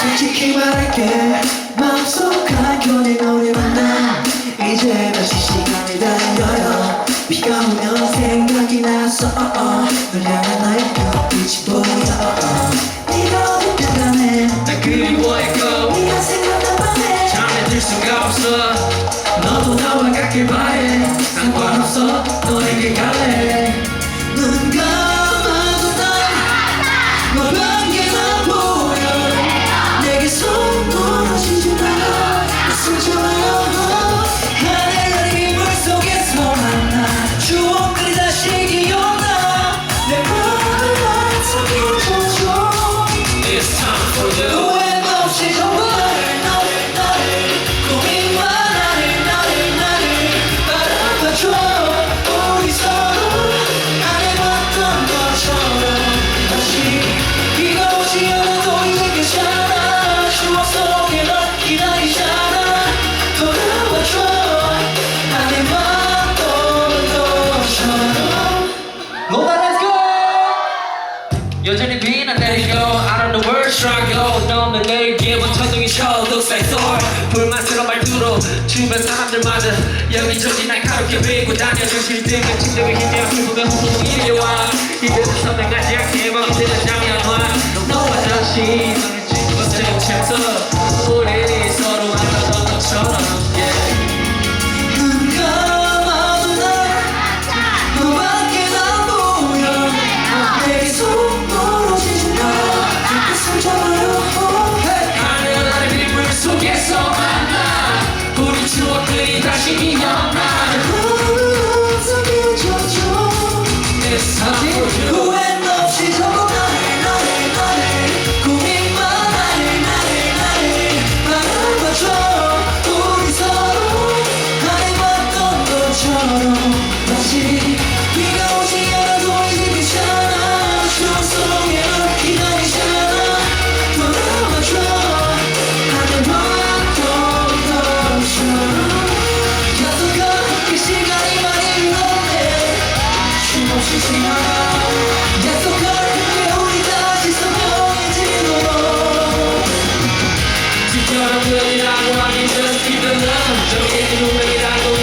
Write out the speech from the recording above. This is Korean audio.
솔직히 말할게 마음속 한켠에 너를 만나. 이제 다시 시간이 달려요. 비가 오면 생각이 나서 어, 어. 널 향한 나의 별빛이 보여 너와 같길 바래. 상관없어. 너에게 갈래. 눈 감아. 노다 렛츠고 여전히 비는 내리고 don't know where struggle 너는 내게 원천둥이 쳐 looks like Thor 불만스러운 말투로 주변 사람들만은 여기저기 날카롭게 밀고 다녀 주실 때면 침대에 힘내어 기분에 호흡 이리와. 이제는 선행하지 않게 막 기대는 장애와. 너와 다시 Just keep the love, 저에게 눈물이라고